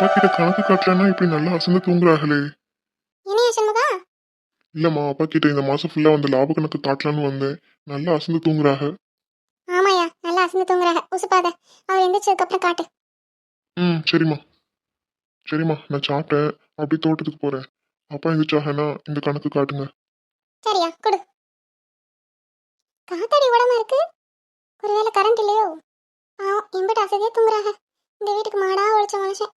அப்பா கிட்ட கணக்கு காட்டலன்னா இப்படி நல்லா அசந்து தூங்குறாங்களே. என்னையா சண்முகா? இல்லம்மா அப்பா கிட்ட இந்த மாசம் ஃபுல்லா வந்து லாப கணக்கு காட்டலான்னு வந்தேன். நல்லா அசந்து தூங்குறாங்க. ஆமாயா நல்லா அசந்து தூங்குறாங்க. உசுப்பாத அவர் எந்திரிச்சதுக்கு அப்புறம் காட்டு. ம் சரிம்மா. சரிம்மா நான் சாப்பிட்டேன். அப்படியே தோட்டத்துக்கு போறேன். அப்பா எந்திரிச்சாகனா இந்த கணக்கு காட்டுங்க. சரியா கொடு. காத்தாடி உடம்பு இருக்கு? ஒருவேளை கரண்ட் இல்லையோ? பாவம் எம்பிட்டு அசதியா தூங்குறாங்க. இந்த வீட்டுக்கு மாடா ஒழிச்ச மனுஷன்.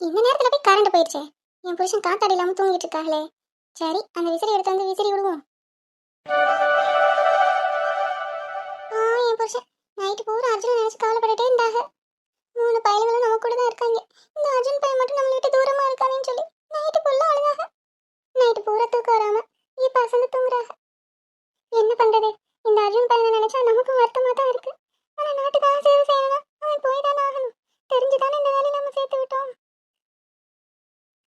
இந்த நேரத்தில் போய் கரண்ட் போயிடுச்சே. என் புருஷன் காத்தாடி இல்லாமல் தூங்கிட்டு இருக்காங்களே சரி அந்த விசிறி எடுத்து வந்து விசிறி விடுவோம். என் புருஷன். நைட்டு பூரா அர்ஜுன் நினச்சி கவலைப்பட்டுட்டே இருந்தாங்க. மூணு பயல்களும் நம்ம கூட தான் இருக்காங்க. இந்த அர்ஜுன் பையன் மட்டும் நம்மளை விட்டு தூரமாக இருக்காங்கன்னு சொல்லி நைட்டு ஃபுல்லாக அழுதாக நைட்டு பூரா தூக்கம் வராம இப்ப அசந்து தூங்குறாங்க. என்ன பண்ணுறது இந்த அர்ஜுன் பையனை நினச்சா நமக்கும் வருத்தமாக தான் இருக்குது ஆனால் நாட்டுக்காக சேவை செய்யணும் அவன் போய் தானே ஆகணும். தெரிஞ்சுதானே இந்த வேலையை நம்ம சேர்த்து விட்டோம்.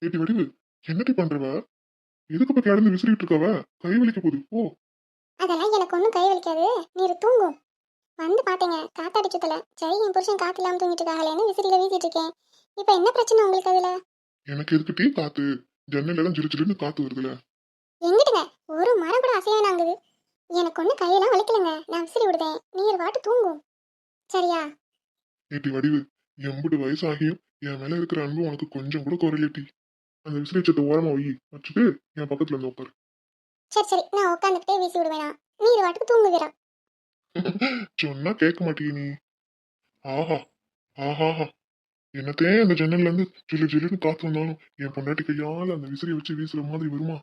ஏட்டி வடிவு என்னடி பண்றவ? எதுக்கு இப்ப கிடந்து விசிறிட்டு இருக்கவ கை வலிக்க போகுது ஓ அதெல்லாம் எனக்கு ஒன்றும் கை வலிக்காது. நீர் தூங்கும் வந்து பாத்தீங்க காத்தாடி சுத்தல சரி என் புருஷன் காத்து இல்லாம தூங்கிட்டு இருக்காங்களேன்னு விசிறியில வீசிட்டு இருக்கேன். இப்ப என்ன பிரச்சனை உங்களுக்கு அதுல? எனக்கு எதுக்கு டீ காத்து? ஜன்னல் எல்லாம் ஜிரு ஜிருன்னு காத்து வருதுல. எங்கிட்டுங்க? ஒரு மரம் கூட அசையானாங்குது எனக்கு ஒன்றும் கையெல்லாம் வலிக்கலைங்க. நான் விசிறி விடுதேன். நீர் வாட்டு தூங்கும் சரியா? ஏட்டி வடிவு எண்பது வயசாகியும் என் மேல இருக்கிற அன்பு உனக்கு கொஞ்சம் கூட குறையலட்டி அந்த விசிறி வச்சத்தை ஓரமா வை வச்சுட்டு என் பக்கத்துல வந்து உட்காரு சரி சரி. நான் உட்காந்துக்கிட்டே வீசி விடுவேனா? நீர் வாட்டுக்கு தூங்குகிறா சொன்னா கேட்க மாட்டீங்க நீ. ஆஹா ஆஹாஹா. என்னத்தே அந்த ஜன்னல்ல இருந்து ஜிலு ஜிலுன்னு காத்து வந்தாலும் என் பொண்டாட்டி கையால அந்த விசிறியை வச்சு வீசுற மாதிரி வருமா?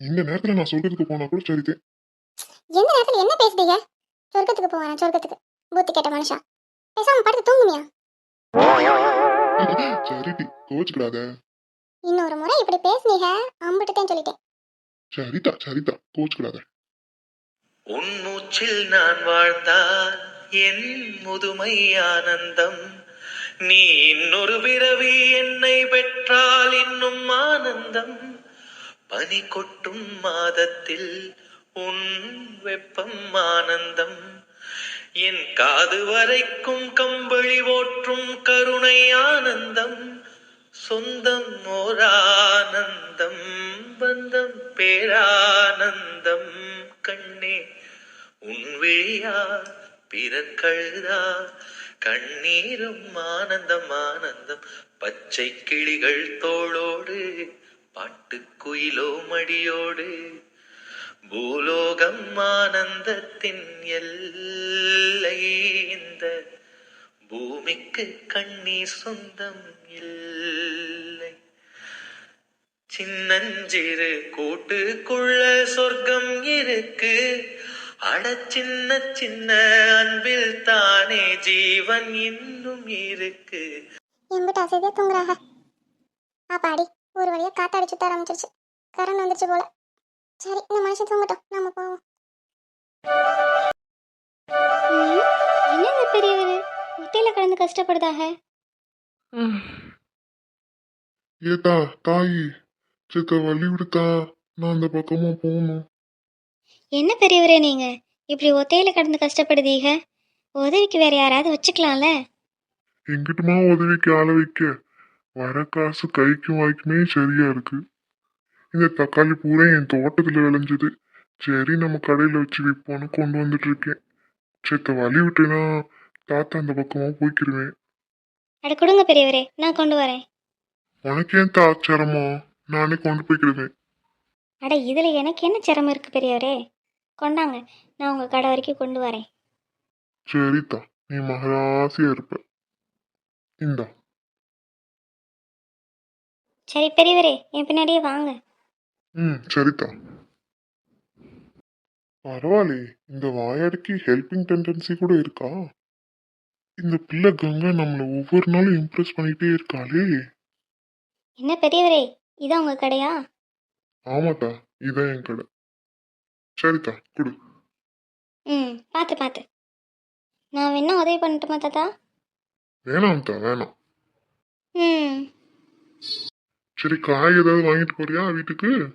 இந்த நேரத்துல நான் சொல்றதுக்கு போனா கூட சரிதே எந்த நேரத்துல என்ன பேசுறீங்க சொர்க்கத்துக்கு போவேன் சொர்க்கத்துக்கு? பூத்தி கேட்ட மனுஷா. பேசாம படுத்து தூங்குமியா? சரிடி கோச்சுக்கிடாத. இன்னொரு முறை இப்படி பேசுனீங்க அம்பிட்டுட்டேன்னு சொல்லிட்டேன். சரிதா சரிதா கோச்சுக்கிடாத உன் மூச்சில் நான் வாழ்ந்தால் என் முதுமை ஆனந்தம். நீ இன்னொரு பிறவி என்னை பெற்றால் இன்னும் ஆனந்தம். பனி கொட்டும் மாதத்தில் உன் வெப்பம் ஆனந்தம். என் காது வரைக்கும் கம்பளி ஓற்றும் கருணை ஆனந்தம். சொந்தம் ஓரானந்தம் பந்தம் பேரானந்தம். கண்ணே உன் விழியா பிறக்கழுதா கண்ணீரும் ஆனந்தம் ஆனந்தம். பச்சை கிளிகள் தோளோடு பாட்டுக்குயிலோ மடியோடு. பூலோகம் ஆனந்தத்தின் எல்லை இந்த பூமிக்கு கண்ணீர் சொந்தம் இல்லை. சின்னஞ்சிறு கூட்டுக்குள்ள சொர்க்கம் இருக்கு. அட சின்ன சின்ன அன்பில் தானே ஜீவன் இன்னும் இருக்கு. எம்பிட்டு அசதியா தூங்குறாங்க. ஆப்பாடி ஒரு வழியா காத்தாடி சுத்த ஆரம்பிச்சிருச்சு. கரண்ட் வந்துருச்சு போல. சரி இந்த மனுஷன் தூங்கட்டும். நம்ம போவோம். என்னங்க பெரியவர்? ஒத்தையில கடந்து கஷ்டப்படுதாக ஏதா தாயி. சித்த வழி விடுத்தா நான் அந்த பக்கமா போகணும். என்ன பெரியவரே நீங்க? இப்படி ஒத்தையில கடந்து கஷ்டப்படுதீங்க. உதவிக்கு வேற யாராவது வச்சுக்கலாம்ல? எங்கிட்டுமா உதவிக்கு ஆள வைக்க? வர காசு கைக்கும் வாய்க்குமே சரியா இருக்கு. இந்த தக்காளி பூரா என் தோட்டத்துல விளைஞ்சது. சரி நம்ம கடையில வச்சு விற்போன்னு கொண்டு வந்துட்டு இருக்கேன். சித்த வழி விட்டேன்னா தாத்தா அந்த பக்கமா போய்க்கிருவேன். அட கொடுங்க பெரியவரே நான் கொண்டு வரேன். உனக்கு ஏன் தா சிரமம்? நானே கொண்டு போய்க்கிடுவேன். அட இதுல எனக்கு என்ன சிரமம் இருக்கு பெரியவரே? கொண்டாங்க நான் உங்க கடை வரைக்கும் கொண்டு வரேன். சரிதா நீ மகராசியா இருப்ப. இந்தா. சரி பெரியவரே என் பின்னாடியே வாங்க. ம் சரிதா. பரவாயில்லையே இந்த வாயாடிக்கு ஹெல்பிங் டெண்டன்சி கூட இருக்கா? இந்த பிள்ளை கங்கா நம்மளை ஒவ்வொரு நாளும் இம்ப்ரெஸ் பண்ணிட்டே இருக்காளே. என்ன பெரியவரே இதான் உங்க கடையா? ஆமாட்டா இதான் என் கடை. சரிதா கொடு. ம் பார்த்து பார்த்து நான் வேணா உதவி பண்ணட்டுமா தாத்தா? வேணாம்தா வேணாம். ம். சரி காய் ஏதாவது வாங்கிட்டு போறியா வீட்டுக்கு?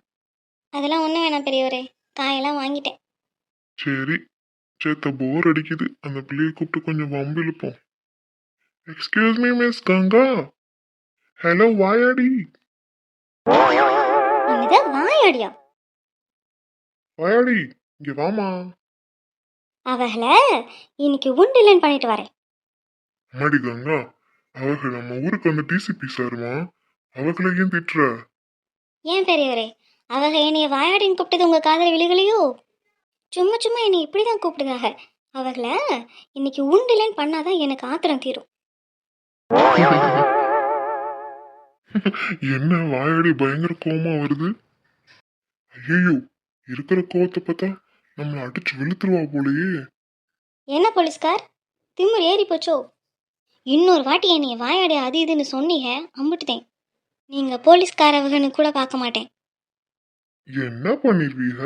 அதெல்லாம் ஒன்றும் வேணாம் பெரியவரே. காயெல்லாம் வாங்கிட்டேன். சரி. சேத்த போர் அடிக்குது. அந்த பிள்ளையை கூப்பிட்டு கொஞ்சம் வம்பு இழுப்போம். Excuse me miss Ganga. Hello வாயாடி. என்னது வாயாடியா வாயாடி இங்க வாமா அவளை இன்னைக்கு உண்டிலன் பண்ணிட்டு வரேன். அம்மாடி கங்கா அவர்கள் நம்ம ஊருக்கு வந்து டிசிபி சாருமா அவர்களை ஏன் திட்டுற? ஏன் பெரியவரே அவங்க என்னைய வாயாடின்னு கூப்பிட்டது உங்க காதல விழுகலையோ சும்மா சும்மா என்னை இப்படி தான் கூப்பிடுதாக அவங்கள இன்னைக்கு உண்டிலன் பண்ணாதான் எனக்கு ஆத்திரம் தீரும். என்ன வாயாடி பயங்கர கோவமா வருது? ஐயோ இருக்கிற கோவத்தை பார்த்தா நம்மளை அடிச்சு வெளுத்துருவா போலயே. என்ன போலீஸ்கார்? திமிர் ஏறி போச்சோ? இன்னொரு வாட்டி என்னைய வாயாடி அது இதுன்னு சொன்னீங்க அம்பிட்டுதேன் நீங்க போலீஸ்காரவகன்னு கூட பார்க்க மாட்டேன். என்ன பண்ணிருவீங்க?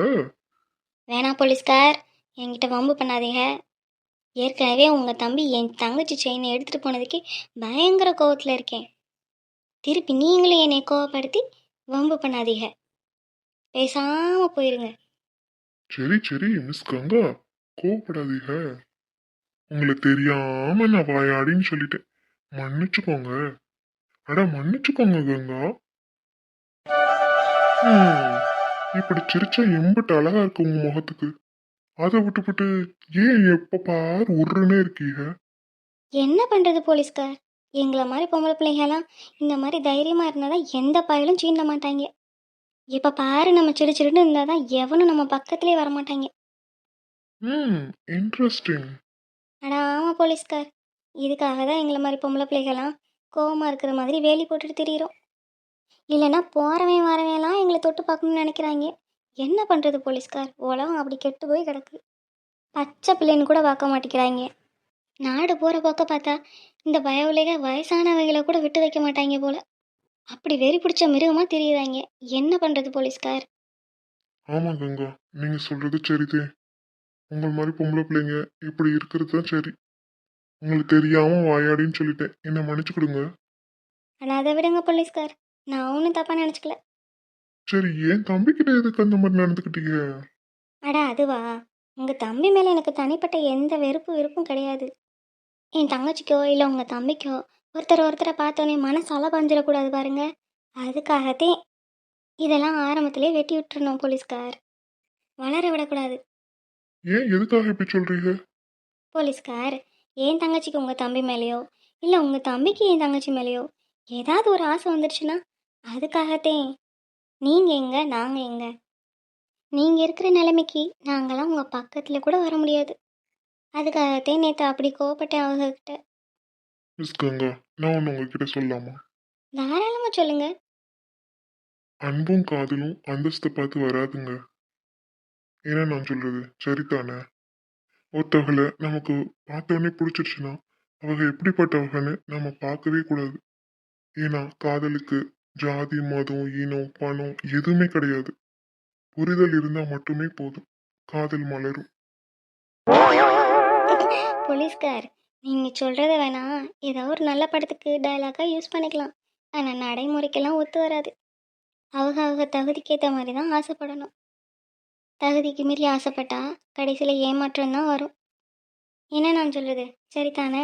வேணாம் போலீஸ்கார் என்கிட்ட வம்பு பண்ணாதீங்க. ஏற்கனவே உங்கள் தம்பி என் தங்கச்சி செயினை எடுத்துகிட்டு போனதுக்கே பயங்கர கோவத்தில் இருக்கேன். திருப்பி நீங்களும் என்னை கோவப்படுத்தி வம்பு பண்ணாதீங்க. பேசாமல் போயிருங்க. சரி சரி மிஸ் கங்கா. கோவப்படாதீங்க. உங்களை தெரியாம நான் வாயாடின்னு சொல்லிட்டேன். மன்னிச்சுக்கோங்க. அட மன்னிச்சுக்கோங்க கங்கா. இப்படி சிரிச்சா எம்பிட்டு அழகா இருக்கு உங்க முகத்துக்கு. அதை விட்டுப்புட்டு ஏன் எப்ப பாரு உருன்னே இருக்கீங்க? என்ன பண்ணுறது போலீஸ்கார்? எங்களை மாதிரி பொம்பளை பிள்ளைங்கலாம் இந்த மாதிரி தைரியமாக இருந்தால் தான் எந்த பயலும் சீண்ட மாட்டாங்க. இப்போ பாரு நம்ம சிடு சிடுன்னு இருந்தால் தான் எவனும் நம்ம பக்கத்துலேயே வர மாட்டாங்க ம் இன்ட்ரெஸ்டிங் அட ஆமாம் போலீஸ்கார். இதுக்காக தான் எங்களை மாதிரி பொம்பளை பிள்ளைகள்லாம் கோவமாக இருக்கிற மாதிரி வேலி போட்டுட்டு திரியிறோம். இல்லைன்னா போகிறவன் வரவன்லாம் எங்களை தொட்டு பார்க்கணும்னு நினைக்கிறாங்க. என்ன பண்ணுறது போலீஸ்கார்? உலகம் அப்படி கெட்டு போய் கிடக்கு. பச்சை பிள்ளைன்னு கூட பார்க்க மாட்டேங்கிறாங்க. நாடு போகிற போக்க பார்த்தா இந்த பயவுலேக வயசானவங்களை கூட விட்டு வைக்க மாட்டாங்க போல. அப்படி வெறி பிடிச்ச மிருகமாக தெரியுறாங்க என்ன பண்ணுறது போலீஸ்கார்? ஆமா கங்கா நீங்க சொல்றது சரிதே. உங்கள் மாதிரி பொம்பளை பிள்ளைங்க இப்படி இருக்கிறது தான் சரி. உங்களுக்கு தெரியாம வாயாடின்னு சொல்லிட்டேன். என்ன மன்னிச்சுக்கிடுங்க ஆனால் அதை விடுங்க போலீஸ்கார். நான் ஒன்றும் தப்பாக நினச்சிக்கல. சரி ஏன் தம்பிக்கிட்ட எதுக்கு அந்த மாதிரி நடந்துக்கிட்டீங்க? அட அதுவா. உங்கள் தம்பி மேலே எனக்கு தனிப்பட்ட எந்த வெறுப்பு விருப்பும் கிடையாது. என் தங்கச்சிக்கோ இல்லை உங்கள் தம்பிக்கோ ஒருத்தர் ஒருத்தரை பார்த்தோன்னே மனசு அலபாஞ்சிடக்கூடாது பாருங்க. அதுக்காகத்தே இதெல்லாம் ஆரம்பத்திலே வெட்டி விட்டுறணும் போலீஸ்கார். வளர விடக்கூடாது. ஏன் எதுக்காக இப்படி சொல்றீங்க? போலீஸ்கார் என் தங்கச்சிக்கு உங்கள் தம்பி மேலேயோ இல்லை உங்கள் தம்பிக்கு என் தங்கச்சி மேலேயோ ஏதாவது ஒரு ஆசை வந்துடுச்சுன்னா அதுக்காகத்தே நீங்கள் எங்க நாங்கள் எங்க? நீங்கள் இருக்கிற நிலைமைக்கு நாங்களாம் உங்கள் பக்கத்தில் கூட வர முடியாது. அதுக்காகத்தே நேற்று அப்படி கோவப்பட்டேன் அவங்கக்கிட்ட மிஸ் கங்கா நான் ஒன்று உங்ககிட்ட சொல்லலாமா? தாராளமாக சொல்லுங்க. அன்பும் காதலும் அந்தஸ்தை பார்த்து வராதுங்க. என்ன நான் சொல்றது? சரிதானே? ஒருத்தவங்களை நமக்கு பார்த்தோன்னே பிடிச்சிருச்சுன்னா அவங்க எப்படிப்பட்டவங்கன்னு நம்ம பார்க்கவே கூடாது. ஏன்னா காதலுக்கு ஜாதி மதம் இனம் பணம் எதுவுமே கிடையாது. புரிதல் இருந்தால் மட்டுமே போதும். காதல் மலரும். போலீஸ்கார். நீங்கள் சொல்கிறத வேணா ஏதோ ஒரு நல்ல படத்துக்கு டயலாக்காக யூஸ் பண்ணிக்கலாம். ஆனால் நடைமுறைக்கெல்லாம் ஒத்து வராது. அவங்க அவங்க தகுதிக்கு ஏற்ற மாதிரி தான் ஆசைப்படணும். தகுதிக்கு மீறி ஆசைப்பட்டா கடைசியில் ஏமாற்றம் தான் வரும். என்ன நான் சொல்கிறது சரிதானே?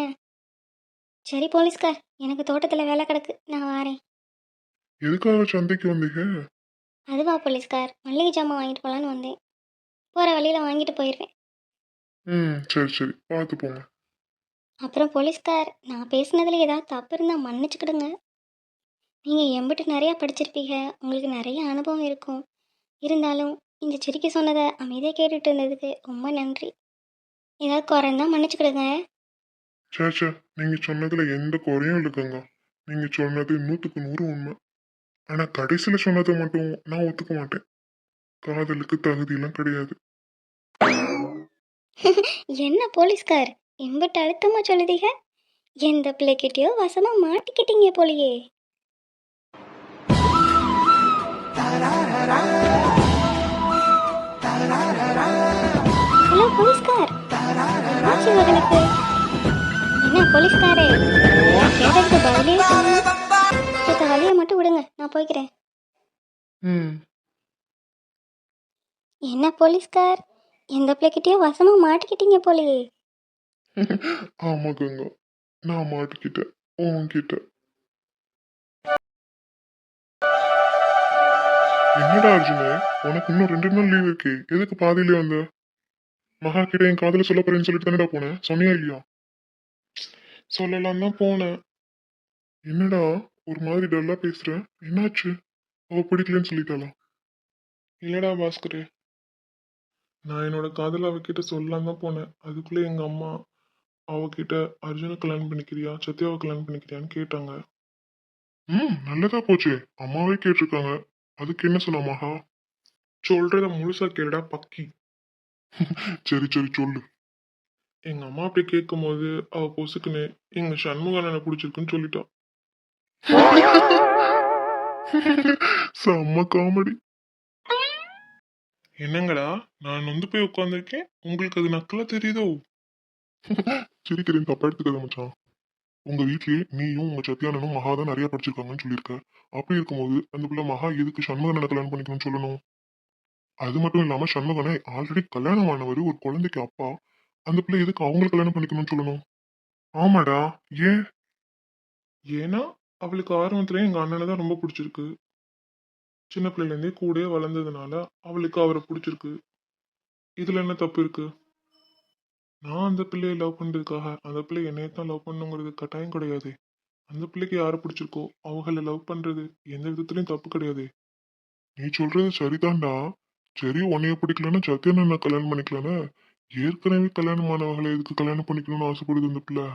சரி போலீஸ்கார் எனக்கு தோட்டத்தில் வேலை கிடக்கு. நான் வரேன். எதுக்காக சந்தைக்கு வந்தீங்க? அதுவா போலீஸ்கார் மல்லிகை ஜாமான் வாங்கிட்டு போகலான்னு வந்தேன். போகிற வழியில் வாங்கிட்டு போயிடுவேன் ம். சரி சரி. பார்த்து போங்க. அப்புறம் போலீஸ்கார் நான் பேசுனதில் ஏதாவது தப்பு இருந்தால் மன்னிச்சுக்கிடுங்க. நீங்கள் எம்பிட்டு நிறையா படிச்சிருப்பீங்க. உங்களுக்கு நிறைய அனுபவம் இருக்கும். இருந்தாலும் இந்த சிரிக்க சொன்னதை அமைதியாக கேட்டுட்டு இருந்ததுக்கு ரொம்ப நன்றி. ஏதாவது குறைந்தா மன்னிச்சுக்கிடுங்க. சே சே நீங்க சொன்னதுல எந்த குறையும் இல்லைக்கங்க நீங்க சொன்னது நூற்றுக்கு நூறு உண்மை. ஆனா கடைசியில சொன்னதை மட்டும் நான் ஒத்துக்க மாட்டேன். காதலுக்கு தகுதியெல்லாம் கிடையாது. என்ன போலீஸ்கார்? எம்பிட்டு அழுத்தமாக சொல்லுதீங்க எந்த பிள்ளைக்கிட்டயோ வசமாக மாட்டிக்கிட்டீங்க போலியே. ஹலோ போலீஸ்கார். மகனுக்கு என்ன போலீஸ்காரே? கேட்டதுக்கு பதிலே சத்த வழியை மட்டும் விடுங்க நான் போய்க்கிறேன். ம். என்ன போலீஸ்கார்? எந்த பிள்ளைகிட்டயோ வசமா மாட்டிக்கிட்டீங்க போலயே. ஆமா கங்கா நான் மாட்டிக்கிட்டேன் உன்கிட்ட. என்னடா அர்ஜுன உனக்கு இன்னும் ரெண்டு நாள் லீவ் இருக்கு எதுக்கு பாதியிலே வந்த? மகா கிட்ட என் காதல சொல்ல போறேன்னு சொல்லிட்டு தானடா போனேன் சொன்னியா இல்லையா? சொல்லலாம் தான் போனேன். என்னடா ஒரு மாதிரி டல்லா பேசுற? என்னாச்சு? அவ பிடிக்கலன்னு சொல்லிட்டாளா? இல்லடா பாஸ்கரே நான் என்னோட காதல அவகிட்ட சொல்லலாம் தான் போனேன். அதுக்குள்ள எங்க அம்மா அவகிட்ட அர்ஜுனை கல்யாணம் பண்ணிக்கிறியா? சத்யாவை கல்யாணம் பண்ணிக்கிறியான்னு கேட்டாங்க. ம் நல்லதா போச்சு. அம்மாவே கேட்டிருக்காங்க. அதுக்கு என்ன சொல்ல மகா? சொல்றத முழுசா கேளுடா பக்கி. சரி சரி சொல்லு. எங்க அம்மா அப்படி கேட்கும் போது அவ பொசுக்குன்னு எங்க சண்முகனை பிடிச்சிருக்குன்னு சொல்லிட்டா. செம்ம காமெடி. என்னங்கடா? நான் வந்து போய் உட்காந்துருக்கேன் உங்களுக்கு அது நக்கலா தெரியுதோ? சிரிக்கிறேன். தப்பா எடுத்துக்காத மச்சான். உங்க வீட்லயே நீயும் உங்க சத்யானனும் மகா தான் நிறைய படிச்சிருக்காங்கன்னு சொல்லியிருக்க. அப்படி இருக்கும்போது அந்த பிள்ளை மகா எதுக்கு சண்முகனை கல்யாணம் பண்ணிக்கணும்னு சொல்லணும்? அது மட்டும் இல்லாம சண்முகனை ஆல்ரெடி கல்யாணம் ஆனவர் ஒரு குழந்தைக்கு அப்பா. அந்த பிள்ளை எதுக்கு அவங்களை கல்யாணம் பண்ணிக்கணும்னு சொல்லணும்? ஆமாடா. ஏன்? ஏன்னா அவளுக்கு ஆரம்பத்துல எங்க அண்ணனை தான் ரொம்ப பிடிச்சிருக்கு. சின்ன பிள்ளைலேருந்தே கூடயே வளர்ந்ததுனால அவளுக்கு அவரை பிடிச்சிருக்கு. இதில் என்ன தப்பு இருக்கு? நான் அந்த பிள்ளையை லவ் பண்ணுறதுக்காக அந்த பிள்ளை என்னைய தான் லவ் பண்ணுங்கிறது கட்டாயம் கிடையாது. அந்த பிள்ளைக்கு யாரை பிடிச்சிருக்கோ அவங்கள லவ் பண்ணுறது எந்த விதத்துலையும் தப்பு கிடையாது. நீ சொல்கிறது சரிதான்டா. சரி உன்னைய பிடிக்கலன்னா சத்யன் என்ன கல்யாணம் பண்ணிக்கலான்னு ஏற்கனவே கல்யாணமானவங்களை எதுக்கு கல்யாணம் பண்ணிக்கணும்னு ஆசைப்படுது அந்த பிள்ளை?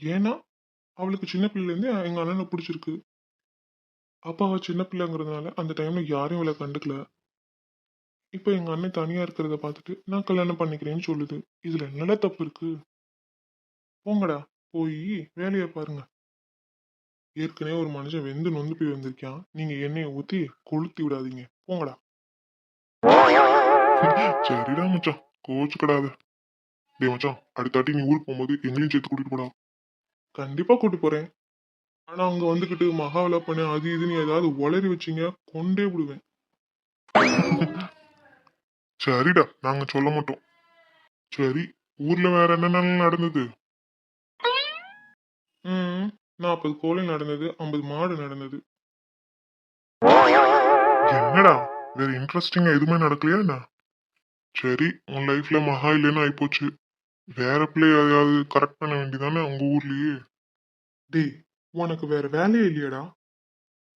ஏன்னா அவளுக்கு சின்ன பிள்ளைலேருந்து எங்கள் அண்ணனை பிடிச்சிருக்கு. அப்பா சின்ன பிள்ளைங்கிறதுனால அந்த டைம்ல யாரையும் அவளை கண்டுக்கல. இப்போ எங்க அண்ணன் தனியா இருக்கிறத பார்த்துட்டு நான் கல்யாணம் பண்ணிக்கிறேன்னு சொல்லுது. இதுல என்னடா தப்பு இருக்கு? போங்கடா போய் வேலையை பாருங்க. ஏற்கனவே ஒரு மனுஷன் வெந்து நொந்து போய் வந்திருக்கான். நீங்க எண்ணெயை ஊத்தி கொளுத்தி விடாதீங்க. போங்கடா. சரிடா மச்சான். கோச்சுக்கடாத. டேய் மச்சான் அடுத்தாட்டி நீ ஊருக்கு போகும்போது எங்களையும் சேர்த்து கூட்டிட்டு போடா. கண்டிப்பா கூட்டி போறேன். ஆனா அங்க வந்துகிட்டு மகாவில பண்ண அது இதுன்னு ஏதாவது உளறி வச்சீங்க கொண்டே விடுவேன். சரிடா நாங்க சொல்ல மாட்டோம். சரி ஊர்ல வேற என்னென்ன நடந்தது? ம் நாற்பது கோழி நடந்தது ஐம்பது மாடு நடந்தது. என்னடா வேற இன்ட்ரெஸ்டிங்கா எதுவுமே நடக்கலையா என்ன? சரி உன் லைஃப்ல மகா இல்லைன்னு ஆயிப்போச்சு. வேற பிள்ளை எதையாவது கரெக்ட் பண்ண வேண்டியதானே உங்க ஊர்லயே? டேய் உனக்கு வேற வேலையே இல்லையாடா.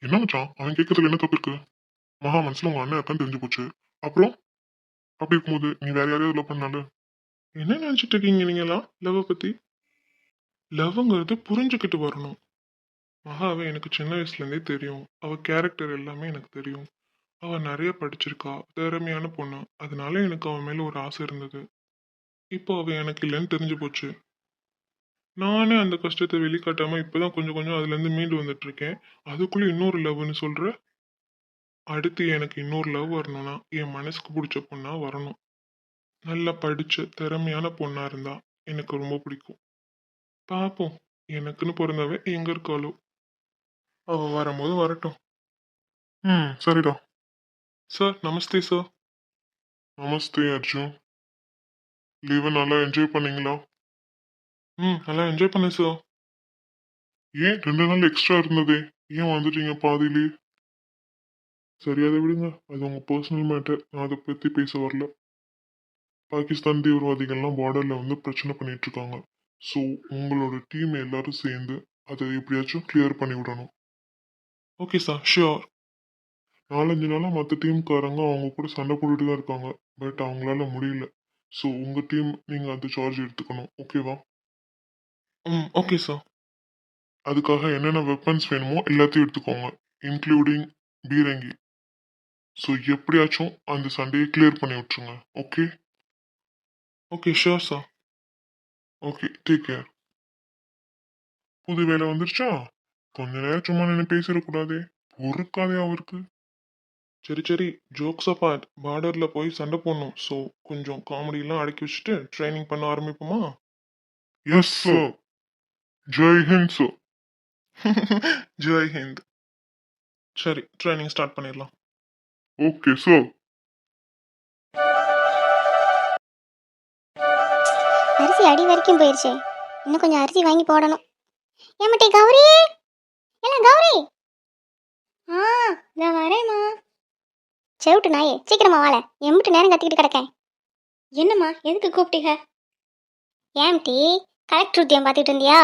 என்ன மச்சான்? அவன் கேட்கறதுல என்ன தப்பு இருக்கு? மகா மனசுல உங்க அண்ணன் இருக்கான்னு தெரிஞ்சு போச்சு. அப்புறம்? அப்படி இருக்கும்போது நீ வேற யாரையாவது லவ் பண்ணால? என்ன நினைச்சிட்டு இருக்கீங்க நீங்களாம் லவ் பத்தி? லவ்ங்கிறது புரிஞ்சுக்கிட்டு வரணும். மகாவை எனக்கு சின்ன வயசுல இருந்தே தெரியும். அவ கேரக்டர் எல்லாமே எனக்கு தெரியும். அவ நிறைய படிச்சிருக்கா. திறமையான பொண்ணு. அதனால எனக்கு அவன் மேல ஒரு ஆசை இருந்தது. இப்போ அவ எனக்கு இல்லைன்னு தெரிஞ்சு போச்சு. நானே அந்த கஷ்டத்தை வெளிக்காட்டாம இப்பதான் கொஞ்சம் கொஞ்சம் அதுல இருந்து மீண்டு வந்துட்டு இருக்கேன் அதுக்குள்ள இன்னொரு லவ்னு சொல்ற? அடுத்து எனக்கு இன்னொரு லவ் வரணும்னா என் மனசுக்கு பிடிச்ச பொண்ணா வரணும். நல்லா படிச்ச திறமையான பொண்ணா இருந்தா எனக்கு ரொம்ப பிடிக்கும். பாப்போம். எனக்குன்னு பிறந்தவ எங்க இருக்காளோ? அவ வரும்போது வரட்டும். ம். சரிடா. சார் நமஸ்தே சார். நமஸ்தே அர்ஜுன். லீவை நல்லா என்ஜாய் பண்ணீங்களா? ம் நல்லா என்ஜாய் பண்ணேன் சார் ஏன் ரெண்டு நாள் எக்ஸ்ட்ரா இருந்ததே? ஏன் வந்துட்டீங்க பாதியிலே? சரி அதை விடுங்க. அது உங்கள் பர்சனல் மேட்டர் நான் அதை பற்றி பேச வரல. பாகிஸ்தான் தீவிரவாதிகள்லாம் பார்டரில் வந்து பிரச்சனை பண்ணிட்டு இருக்காங்க. ஸோ உங்களோட டீம் எல்லாரும் சேர்ந்து அதை எப்படியாச்சும் கிளியர் பண்ணி விடணும். ஓகே சார் ஷியோர் நாலஞ்சு நாளாக மற்ற டீம்காரங்க அவங்க கூட சண்டை போட்டுட்டு தான் இருக்காங்க. பட் அவங்களால முடியல. ஸோ உங்கள் டீம் நீங்கள் அந்த சார்ஜ் எடுத்துக்கணும். ஓகேவா ம் ஓகே சார் அதுக்காக என்னென்ன வெப்பன்ஸ் வேணுமோ எல்லாத்தையும் எடுத்துக்கோங்க இன்க்ளூடிங் பீரங்கி. ஸோ எப்படியாச்சும் அந்த சண்டையை கிளியர் பண்ணி விட்டுருங்க okay okay sure sir okay take care புது வேலை வந்துருச்சா? கொஞ்ச நேரம் சும்மா நின்று பேசிடக்கூடாதே. பொறுக்காதே அவருக்கு. சரி சரி. ஜோக்ஸ் அப்பார்ட் பார்டரில் போய் சண்டை போடணும். ஸோ கொஞ்சம் காமெடியெல்லாம் அடக்கி வச்சுட்டு ட்ரைனிங் பண்ண ஆரம்பிப்போமா? Yes sir Jai Hind sir Jai Hind சரி ட்ரைனிங் ஸ்டார்ட் பண்ணிடலாம். ஓகே சார் அரிசி அடி வரைக்கும் போயிருச்சே. இன்னும் கொஞ்சம் அரிசி வாங்கி போடணும். ஏமாட்டே கௌரி! இல்ல கௌரி! ஆ நான் வரேம்மா. செவிட்டு நாயே சீக்கிரமா வாழ. எம்பிட்டு நேரம் கத்திக்கிட்டு கிடக்கேன். என்னம்மா எதுக்கு கூப்பிட்டீங்க? ஏன் டீ கலெக்டர் உத்தியம் பார்த்துட்டு இருந்தியா?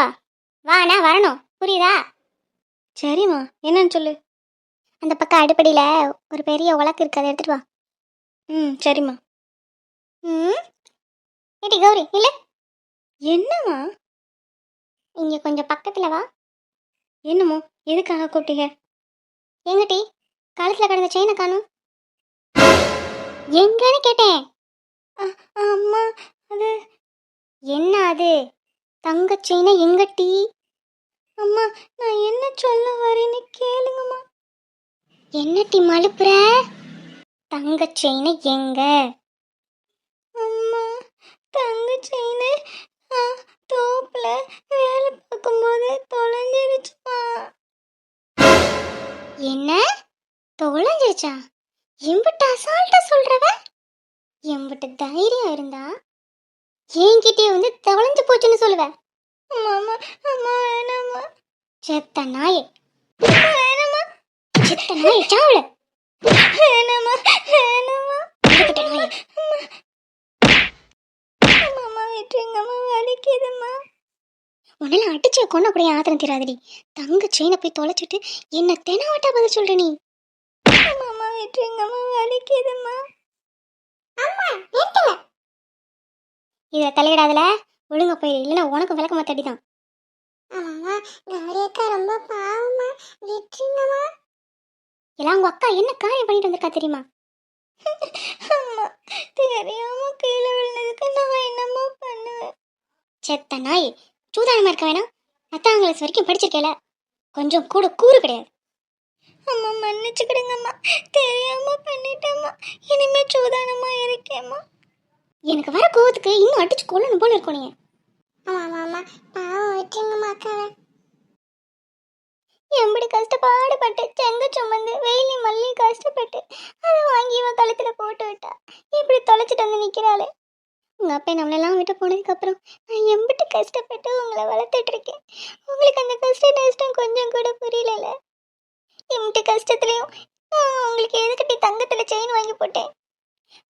வாண்ணா வரணும். புரியுதா? சரிம்மா. என்னன்னு சொல்லு. அந்த பக்கம் அடுப்படியில் ஒரு பெரிய உலக்கு இருக்கு அதை எடுத்துட்டு வா. ம் சரிம்மா. ம்? ஏடி கௌரி இல்லை? என்னம்மா? இங்கே கொஞ்சம் பக்கத்தில் வா. என்னமோ எதுக்காக கூப்பிட்டீங்க? எங்கடி கழுத்தில் கிடந்த செயினை காணும். எங்கன்னு கேட்டேன். அம்மா அது என்ன அது? தங்க செயினை எங்க டீ அம்மா நான் என்ன சொல்ல வரேன்னு கேளுங்கம்மா. என்ன டீ மழுப்புற? தங்க செயினை எங்க? அம்மா தங்க செயினை தோப்புல வேலை பார்க்கும்போது தொலைஞ்சிருச்சுமா. என்ன? தொலைஞ்சிருச்சா? எம்பிட்டு அசால்ட்டா சொல்றவ? எம்பிட்டு தைரியம் இருந்தா? என்கிட்டயே வந்து தொலைஞ்சு போச்சுன்னு சொல்லுவ? அம்மா அம்மா வேணாம்மா. செத்த நாயே. வேணாம்மா செத்த நாயே சாவல. வேணாம்மா வேணாம்மா செத்த நாயே. அம்மா அடிச்சு கொண்டு அப்படியே ஆத்திரம் தீராதடி. தங்க செயினை போய் தொலைச்சிட்டு என்ன தெனவாட்டா பதில் சொல்ற நீ? அம்மா விட்டுருங்கம்மா வலிக்குதுமா அம்மா நிறுத்துங்க. இதை தலையிடாதல. ஒழுங்க போயிரு. இல்லைன்னா உனக்கு விளக்கமா மாத்தாடி தான் ஆமாம்மா கௌரி அக்கா ரொம்ப பாவமா. விட்டுருங்கம்மா எல்லாம் உங்க அக்கா என்ன காரியம் பண்ணிட்டு வந்திருக்கா தெரியுமா? அம்மா தெரியாம கீழே விழுந்ததுக்கு நான் என்னம்மா பண்ணுவேன். செத்த நாய் சூதானமா இருக்க வேணாம். அத்தான் கிளாஸ் வரைக்கும் படிச்சிருக்கேல. கொஞ்சம் கூட கூறு கிடையாது. அம்மா மன்னிச்சுக்கிடுங்கம்மா. தெரியாம பண்ணிட்டேம்மா. இனிமே சூதானமா இருக்கேம்மா. எனக்கு வர கோவத்துக்கு இன்னும் அடிச்சு கொள்ளணும் போல இருக்கும் நீங்க. ஆமா ஆமா ஆமா பாவம் விட்டுருங்கம்மா அக்காவை எப்படி கஷ்டப்பாடுபட்டு செங்க சுமந்து வெயிலி மல்லி கஷ்டப்பட்டு அதை வாங்கி இவன் கழுத்துல போட்டு விட்டா இப்படி தொலைச்சிட்டு வந்து நிக்கிறாளே. உங்க அப்பா நம்மளெல்லாம் விட்டு போனதுக்கு அப்புறம் நான் எம்பிட்டு கஷ்டப்பட்டு உங்களை வளர்த்துட்டு இருக்கேன். உங்களுக்கு அந்த கஷ்ட நஷ்டம் கொஞ்சம் கூட புரியல எம்பிட்டு கஷ்டத்துலயும் உங்களுக்கு எதுக்கிட்ட தங்கத்துல செயின் வாங்கி போட்டேன்?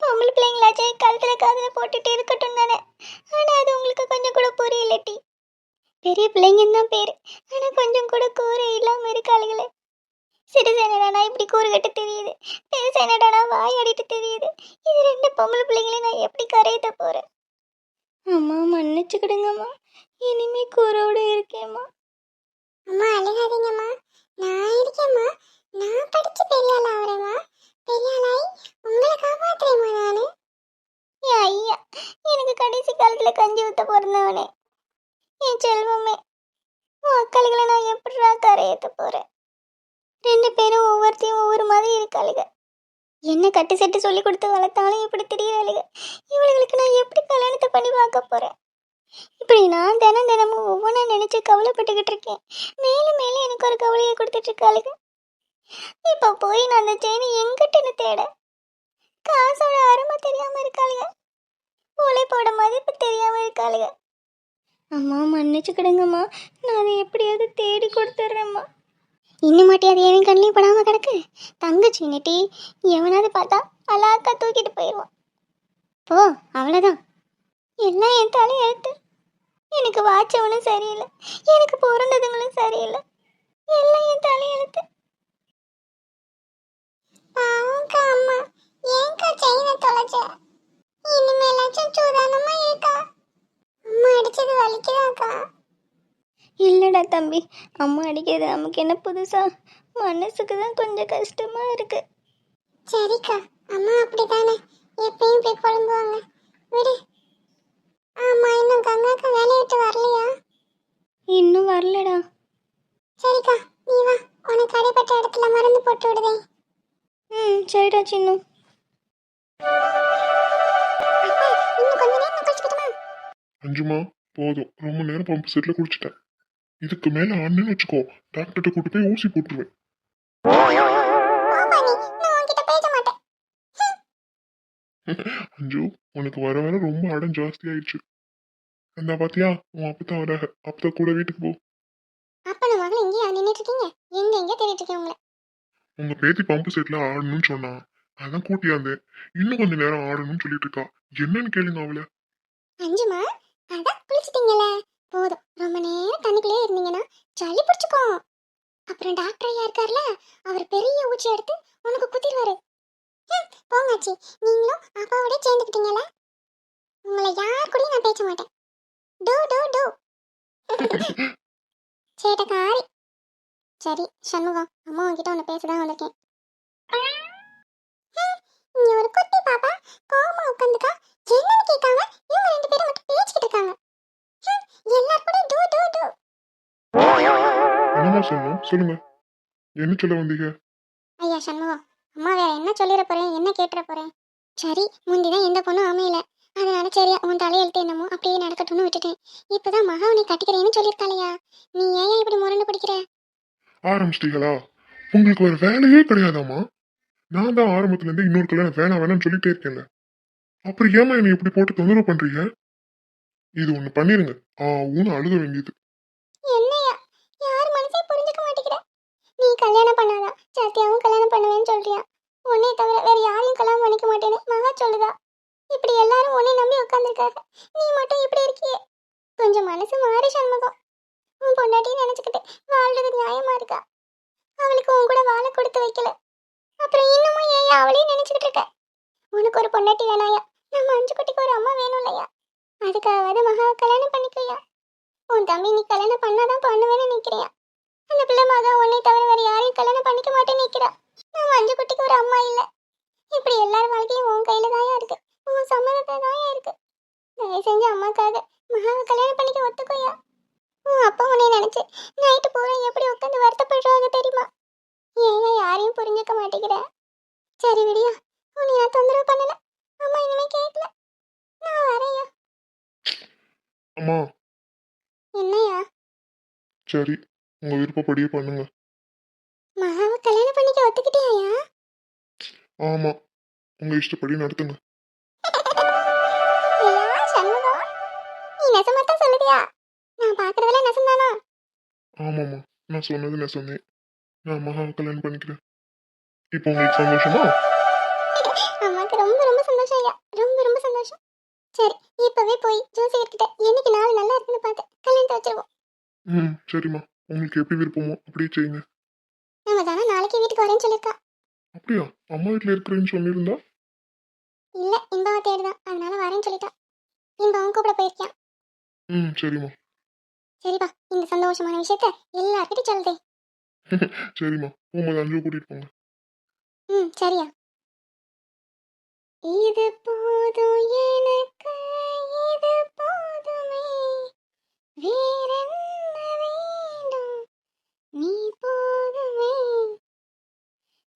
பொம்பளை பிள்ளைங்களாச்சும் கழுத்தில் காதில் போட்டுட்டு இருக்கட்டும் தானே. ஆனால் அது உங்களுக்கு கொஞ்சம் கூட புரியலட்டி பெரிய பிள்ளைங்கன்னு தான் பேர். ஆனால் கொஞ்சம் கூட கூரை இல்லாமல் இருக்காளுங்களே சிறுசு என்னடானா இப்படி கூறு கட்டு தெரியுது. பெருசு என்னடானா வாய் அடிட்டு தெரியுது. இது ரெண்டு பொம்பளை பிள்ளைங்களையும் நான் எப்படி கரையிட்ட போகிறேன் அம்மா மன்னிச்சுக்கிடுங்கம்மா. இனிமே கூரோடு இருக்கேம்மா. அம்மா அழுகாதீங்கம்மா. நான் இருக்கேம்மா. நான் படிச்சு பெரிய ஆள் ஆகிறேம்மா. பெரிய உங்களை காப்பாத்துறேம்மா நானு. ஐயா எனக்கு கடைசி காலத்துல கஞ்சி ஊத்த பிறந்தவனே. என் செல்வமே உன் அக்காளுகளை நான் எப்படிடா கரையேற்ற போறேன்? ரெண்டு பேரும் ஒவ்வொருத்தையும் ஒவ்வொரு மாதிரி இருக்காளுங்க என்ன கட்டு செட்டு சொல்லி கொடுத்து வளர்த்தாலும் இப்படி தெரியறாளுங்க இவளுகளுக்கு நான் எப்படி கல்யாணத்தை பண்ணி பார்க்க போறேன்? இப்படி நான் தினம் தினமும் ஒவ்வொன்றா நினைச்சு கவலைப்பட்டுக்கிட்டு இருக்கேன். மேலும் மேலும் எனக்கு ஒரு கவலையை கொடுத்துட்டு இருக்காளுங்க இப்போ போய் நான் அந்த செயினை எங்கிட்டன்னு தேட. காசோட அருமை தெரியாம இருக்காளுங்க உழைப்போட மதிப்பு தெரியாம இருக்காளுங்க அம்மா மன்னிச்சுக்கிடுங்கம்மா. நான் அதை எப்படியாவது தேடி கொடுத்துட்றேம்மா. இன்னும் மாட்டி அது எவன் கண்ணிலையும் படாம கிடக்கு. தங்கச்சி நெட்டி எவனாவது பார்த்தா அலாக்கா தூக்கிட்டு போயிடுவான் போ அவ்வளோதான் எல்லாம் என் தலையெழுத்து எனக்கு வாச்சவனும் சரியில்லை. எனக்கு பிறந்ததுங்களும் சரியில்லை. எல்லாம் என் தலையெழுத்து பாவம்க்கா அம்மா. ஏன்க்கா செயினை தொலைச்ச? இனிமேலாச்சும் சூதானமா இருக்கா? அம்மா அடிச்சது வலிக்குதாக்கா? இல்லடா தம்பி அம்மா அடிக்கிறது நமக்கு என்ன புதுசா? மனசுக்கு தான் கொஞ்சம் கஷ்டமா இருக்கு. சரிக்கா அம்மா அப்படிதானே எப்பயும் போய் குழம்புவாங்க விடு. ஆமா இன்னும் கங்காக்கா வேலையை விட்டு வரலையா? இன்னும் வரலடா. சரிக்கா நீ வா. உனக்கு அடிப்பட்ட இடத்துல மருந்து போட்டு விடுதேன். ம் சரிடா சின்னு. அஞ்சுமா? போதும். ரொம்ப நேரம் பம்பு செட்ல குடிச்சிட்டேன் இதுக்கு மேல ஆடுன்னு வச்சுக்கோ. டாக்டர்கிட்ட கூட்டு போய் ஊசி போட்டுருவேன். அஞ்சு உனக்கு வர வர ரொம்ப அடம் ஜாஸ்தி ஆயிடுச்சு. அந்த பாத்தியா உன் அப்பதான் வராக. அப்பதான் கூட வீட்டுக்கு போ. அப்பா நம்ம இங்கேயா நின்றுட்டு இருக்கீங்க? எங்க எங்க தேடிட்டு இருக்கேன் உங்களை. உங்க பேத்தி பம்பு செட்ல ஆடணும்னு சொன்னா அதான் கூட்டியாந்தேன். இன்னும் கொஞ்ச நேரம் ஆடணும்னு சொல்லிட்டு இருக்கா. என்னன்னு கேளுங்க அவள. அஞ்சுமா? அதான் குளிச்சிட்டீங்கல்ல போதும். ரொம்ப நேரம் தண்ணிக்குள்ளே இருந்தீங்கன்னா சளி பிடிச்சுக்கும். அப்புறம் டாக்டர் ஐயா இருக்கார்ல அவர் பெரிய ஊச்சி எடுத்து உனக்கு குத்திடுவாரு. போங்காச்சி. நீங்களும் அப்பாவோட சேர்ந்துக்கிட்டீங்கல்ல? உங்களை யார் கூடயும் நான் பேச மாட்டேன். டோ டோ டோ. சேட்டக்காரி. சரி சண்முகம் அம்மா உன்கிட்ட ஒன்று பேச தான் வந்திருக்கேன் இங்க ஒரு குட்டி பாப்பா கோமா உட்காந்துக்கா என்னன்னு கேட்காம இவங்க ரெண்டு பேரும் மட்டும் பேசிக்கிட்டு இருக்காங்க. ஹம், எல்லார் கூட டூ டூ டூ. என்னமா சொன்னோம் சொல்லுங்க. என்ன சொல்ல வந்தீங்க? ஐயா சண்முகம் அம்மா வேற என்ன சொல்லிட போறேன் என்ன கேட்டுற போறேன்? சரி முந்திதான் எந்த பொண்ணும் அமையல. அதனால சரி உன் தலையெழுத்து என்னமோ அப்படியே நடக்கட்டும்னு விட்டுட்டேன். இப்பதான் மகா உன்னை கட்டிக்கிறேன்னு சொல்லியிருக்காளையா. நீ ஏன் இப்படி முரண்டு பிடிக்கிற? ஆரம்பிச்சிட்டீங்களா? உங்களுக்கு ஒரு வேலையே கிடையாதாம்மா? நான் தான் ஆரம்பத்துல இருந்து இன்னொரு கல்யாணம் வேணாம் வேணாம்னு சொல்லிட்டே இருக்கேன்ல. அப்புறம் ஏமா என்னை இப்படி போட்டு தொந்தரவு பண்றீங்க? இது ஒண்ணு பண்ணிருங்க. ஆ ஊன்னு அழுக வேண்டியது. என்னையா யார் மனசே புரிஞ்சுக்க மாட்டேங்கிற நீ கல்யாணம் பண்ணாதான் சத்யாவும் கல்யாணம் பண்ணுவேன்னு சொல்றியா? உன்னை தவிர வேற யாரையும் கல்யாணம் பண்ணிக்க மாட்டேன்னு மகா சொல்லுதா? இப்படி எல்லாரும் உன்னை நம்பி உட்காந்துருக்காங்க நீ மட்டும் இப்படி இருக்கியே. கொஞ்சம் மனசு மாறி சண்முகம் உன் பொண்டாட்டியும் நினைச்சுக்கிட்டு வாழ்றது நியாயமா இருக்கா? அவளுக்கு உன் கூட வாழை கொடுத்து வைக்கல. அப்புறம் இன்னமும் ஏன் அவளையும் நினைச்சுக்கிட்டு இருக்க? உனக்கு ஒரு பொண்டாட்டி வேணாயா? நம்ம அஞ்சு குட்டிக்கு ஒரு அம்மா வேணும் இல்லையா? அதுக்காகவாது மகாவை கல்யாணம் பண்ணிக்கோயா உன் தம்பி நீ கல்யாணம் பண்ணாதான் பண்ணுவேன்னு நிற்கிறியா அந்த பிள்ளை மகா உன்னை தவிர வேறு யாரையும் கல்யாணம் பண்ணிக்க மாட்டேன்னு நிற்கிறா நம்ம அஞ்சு குட்டிக்கு ஒரு அம்மா இல்லை. இப்படி எல்லார் வாழ்க்கையும் உன் கையில தாயா இருக்கு. உன் சம்மதத்தை தாயா இருக்கு. தயவு செஞ்சு அம்மாக்காக மகாவை கல்யாணம் பண்ணிக்க ஒத்துக்கோயா? உன் அப்பா உன்னை நினைச்சு நைட்டு பூரா எப்படி உட்காந்து வருத்தப்படுறாங்க தெரியுமா? ஏங்க யாரையும் புரிஞ்சுக்க மாட்டேங்கிற? சரி விடியா உன்னை நான் தொந்தரவு பண்ணல. அம்மா இனிமே கேட்கல நான் வரேன்யா அம்மா. என்னையா சரி உங்க விருப்பப்படியே பண்ணுங்க. மகாவை கல்யாணம் பண்ணிக்க ஒத்துக்கிட்டியாயா ஆமா உங்க இஷ்டப்படி நடத்துங்க. ஆமாம்மா நான் சொன்னது நான் சொன்னேன் நான் மகாவை கல்யாணம் பண்ணிக்கிறேன் இப்போ உங்களுக்கு சந்தோஷமா அம்மாக்கு ரொம்ப ரொம்ப சந்தோஷம் ஐயா. ரொம்ப ரொம்ப சந்தோஷம். சரி, இப்பவே போய் ஜோசியர்கிட்ட என்னைக்கு நாள் நல்லா இருக்குன்னு பார்த்து கல்யாணத்தை வச்சிருவோம். ம் சரிம்மா உங்களுக்கு எப்படி விருப்பமோ அப்படியே செய்யுங்க நம்ம தானே நாளைக்கு வீட்டுக்கு வரேன்னு சொல்லியிருக்கா. அப்படியா அம்மா வீட்டில் இருக்கிறேன்னு சொல்லியிருந்தா இல்ல, இம்பாவை தேடுதான். அதனால வரேன்னு சொல்லிட்டா. இம்பாவும் கூப்பிட போயிருக்கான். ம் சரிம்மா சரிப்பா, இந்த சந்தோஷமான விஷயத்த எல்லார்கிட்டயும் சொல்லுதே. சரிம்மா போகும்போது அஞ்சு கூட்டிட்டு போங்க. ம், சரியா. இது போதும் எனக்கு இது போதுமே. வேறென்ன வேண்டும்? நீ போதுமே.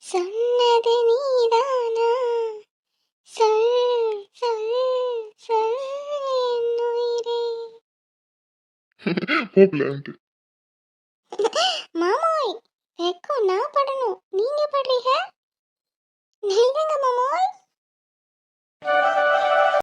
சொன்னது நீதானா? சொல் சொல் சொல். போகலான்ட்டு. மாமோய் வெக்கம் நான் படணும். நீங்க படுறீங்க? நில்லுங்க மாமோய்.